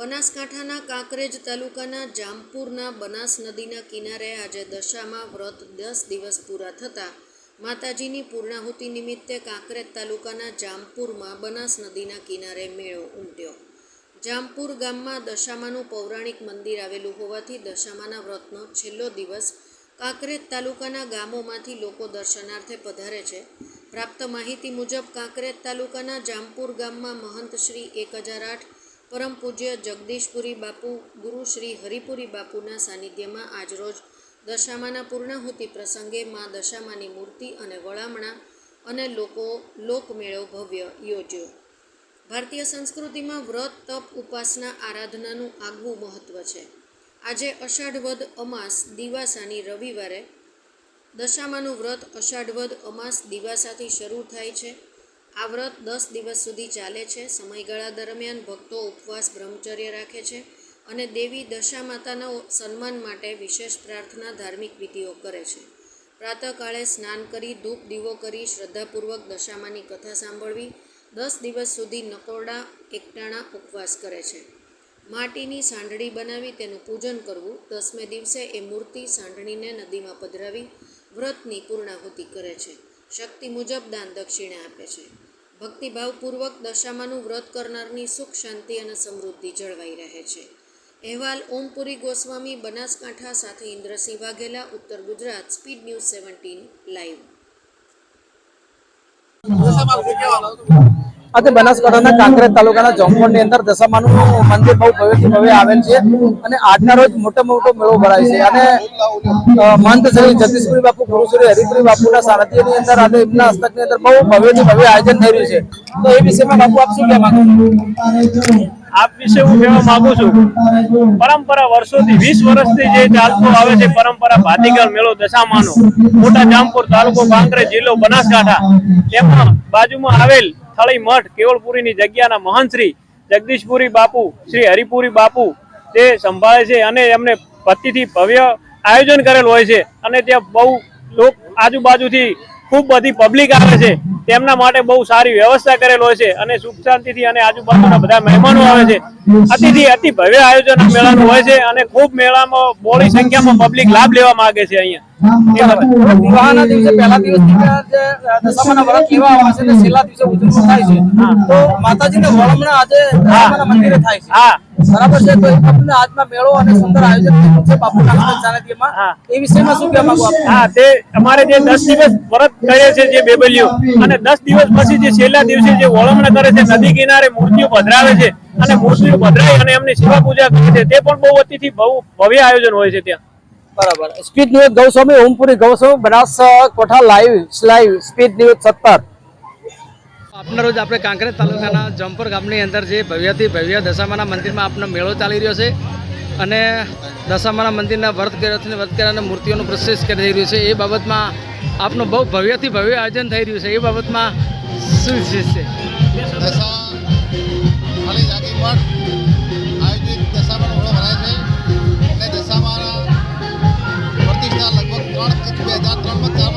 બનાસકાંઠાના કાંકરેજ તાલુકાના જામપુરના બનાસ નદીના કિનારે આજે દશામાં વ્રત દસ દિવસ પૂરા થતાં માતાજીની પૂર્ણાહુતિ નિમિત્તે કાંકરેજ તાલુકાના જામપુરમાં બનાસ નદીના કિનારે મેળો ઉમટ્યો. જામપુર ગામમાં દશામાનું પૌરાણિક મંદિર આવેલું હોવાથી દશામાના વ્રતનો છેલ્લો દિવસ કાંકરેજ તાલુકાના ગામોમાંથી લોકો દર્શનાર્થે પધારે છે. પ્રાપ્ત માહિતી મુજબ કાંકરેજ તાલુકાના જામપુર ગામમાં મહંત શ્રી એક હજાર આઠ પરમ પૂજ્ય જગદીશપુરી બાપુ, ગુરુ શ્રી હરિપુરી બાપુના સાનિધ્યમાં આજરોજ દશામાના પૂર્ણાહુતિ પ્રસંગે મા દશામાની મૂર્તિ અને વળામણા અને લોકો, લોકમેળો ભવ્ય યોજ્યો. ભારતીય સંસ્કૃતિમાં વ્રત, તપ, ઉપાસના, આરાધનાનું આગવું મહત્ત્વ છે. આજે અષાઢ વદ અમાસ દિવાસાની રવિવારે દશામાનું વ્રત અષાઢ વદ અમાસ દિવાસાથી શરૂ થાય છે. આ વ્રત દસ દિવસ સુધી ચાલે છે. સમયગાળા દરમિયાન ભક્તો ઉપવાસ, બ્રહ્મચર્ય રાખે છે અને દેવી દશા માતાના સન્માન માટે વિશેષ પ્રાર્થના ધાર્મિક વિધિઓ કરે છે. પ્રાતઃકાળે સ્નાન કરી, ધૂપ દીવો કરી, શ્રદ્ધાપૂર્વક દશામાની કથા સાંભળવી, દસ દિવસ સુધી નકોરડા, એકટાણા ઉપવાસ કરે છે. માટીની સાંઢળી બનાવી તેનું પૂજન કરવું, દસમે દિવસે એ મૂર્તિ સાંઢળીને નદીમાં પધરાવી વ્રતની પૂર્ણાહુતિ કરે છે. શક્તિ મુજબ દાન દક્ષિણા આપે છે. ભક્તિભાવપૂર્વક દશામાનું વ્રત કરનારની સુખ, શાંતિ અને સમૃદ્ધિ જળવાઈ રહે છે. અહેવાલ ઓમપુરી ગોસ્વામી, બનાસકાંઠા સાથે Indrasinh Vaghela, Uttar Gujarat, speed news seventeen, live. આજે બનાસકાંઠાના કાંકરેજ તાલુકાના જંપોરની અંદર દશામાનું મંદિર બહુ ભવ્યથી ભવ્ય આવેલ છે અને આજના રોજ મોટો મોટો મેળો ભરાય છે. અને મંત શ્રી જગદીશપુરી બાપુ, ગુરુ હરિપુરી બાપુના સારથીની અંદર આજે એમના હસ્તકની અંદર બહુ ભવ્યથી ભવ્ય આયોજન થઈ રહ્યું છે. તો એ વિષયમાં બાપુ આપ શું કહેવા માંગો આપ વિશે હું કહેવા માંગુ છું, પરંપરા વર્ષોથી, વીસ વર્ષથી જે ચાલતો આવે છે પરંપરા ભાતીગળ મેળો દશામાનો, મોટા જામપુર તાલુકો, કાંકરેજ જિલ્લો, બનાસકાંઠા, તેમાં બાજુમાં આવેલ થળી મઠ કેવળપુરીની જગ્યાના મહંત શ્રી જગદીશપુરી બાપુ, શ્રી હરિપુરી બાપુ તે સંભાળે છે અને એમને ભક્તિથી ભવ્ય આયોજન કરેલ હોય છે. અને ત્યાં બહુ લોક આજુબાજુથી ખૂબ બધી પબ્લિક આવે છે. તેમના માટે બહુ સારી વ્યવસ્થા કરેલો છે અને સુખ શાંતિથી અને આજુબાજુના બધા મહેમાનો આવે છે. અતિથી અતિ ભવ્ય આયોજન મેળાનું હોય છે અને ખૂબ મેળામાં બોડી સંખ્યામાં પબ્લિક લાભ લેવા માંગે છે અહીંયા. દિવસે પહેલા અને છેલ્લા દિવસે થાય છે. તો માતાજીને વળમણા આજે દશામાના મંદિરે થાય છે. હા. બરાબર છે? તો એ બાપુના મેળો અને સુંદર આયોજન છે બાપુના સાનિધ્યમાં એ વિષયમાં શું કહેવા માંગો હા તે અમારે જે 10 દિવસ વ્રત કરે છે જે બેબલીઓ અને 10 દિવસ પછી જે છેલ્લા દિવસે જે વળમણ કરે છે નદી કિનારે મૂર્તિઓ પધરાવે છે અને મૂર્તિઓ પધરાવી અને એમની સેવા પૂજા કરે છે તે પણ બહુ અતિથી બહુ ભવ્ય આયોજન હોય છે ત્યાં. બરાબર. Speed news Goswami Ompuri Goswami Banaskantha live live speed news સત્તર. આપના રોજ આપણે કાંકરેજ તાલુકાના જમપર ગામની અંદર જે ભવ્યથી ભવ્ય દશામાના મંદિરમાં આપનો મેળો ચાલી રહ્યો છે અને દશામાના મંદિરના વ્રત કર્યાથી વ્રત કર્યાના મૂર્તિઓનું પ્રોસેસ કરી રહ્યું છે. એ બાબતમાં આપનું બહુ ભવ્યથી ભવ્ય આયોજન થઈ રહ્યું છે. એ બાબતમાં શું છે? આયોજિત દશામાં ઓળો ભરાય છે. અને દશામાં પ્રતિષ્ઠા લગભગ ત્રણ બે હજાર